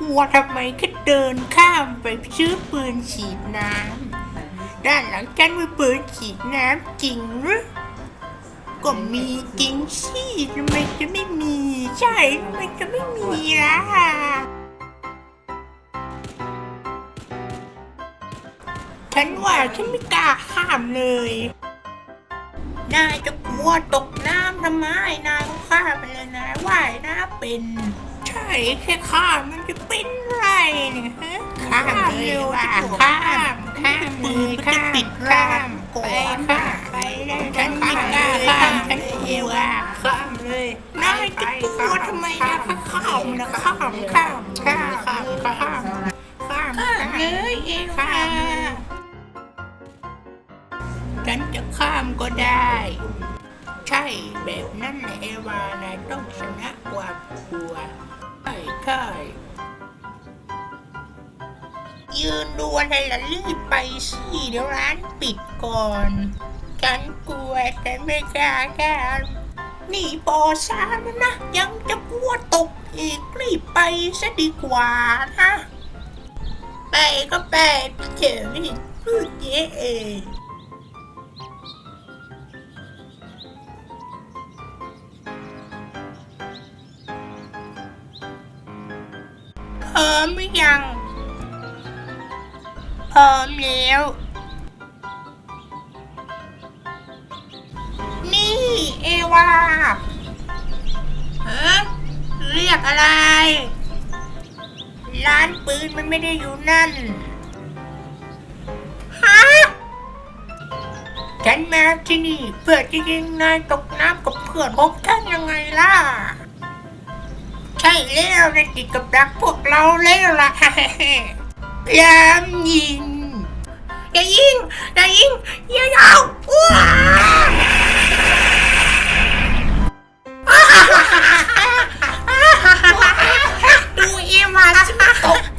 กลัวทำไมก็เดินข้ามไปซื้อปืนฉีดน้ำด้านหลังฉันมีปืนฉีดน้ำจริงหรือก็มีจริงสิทำไมจะไม่มี ใช่ทำไมจะไม่มีล่ะฉันว่าฉันไม่กล้าข้ามเลยนายจะกลัวตกน้ำทำไมนายก็ข้ามไปเลยนายว่ายน้ำเป็น แค่ข้ามมันจะเป็นไรเนี่ยฮะข้ามเร็วว่าข้ามข้ามมือข้ามปิดข้ามไปข้ามไปได้ฉันไม่กล้าข้ามฉันกลัวข้ามเลยนายจะกลัวทำไมนะข้ามนะข้ามข้ามข้ามข้ามข้ามข้ามเลยเอวาฉันจะข้ามก็ได้ใช่แบบนั้นแหละเอวานายต้องชนะความกลัว ใช่ ยืนดูอะไรล่ะรีบไปสิเดี๋ยวร้านปิดก่อน ฉันกลัวแต่ไม่กล้าก้าวนี่ปอสามแล้วนะ ยังจะกลัวตกอีกรีบไปซะดีกว่านะ ไปก็ไปเฉยพูดเย่เอง พร้อมหรือยัง พร้อมแล้ว นี่เอวาฮะเรียกอะไร ร้านปืนมันไม่ได้อยู่นั่น ฮะ ฉันมาที่นี่เพื่อจะยิงนายตกน้ำกับเพื่อนของท่านยังไงล่ะ ใช่แล้วนะกิจกับดักพวกเราแล้วล่ะยามยิงอย่ายิงอย่ายิงอย่าเอาอ้ดูเอวาฉัตก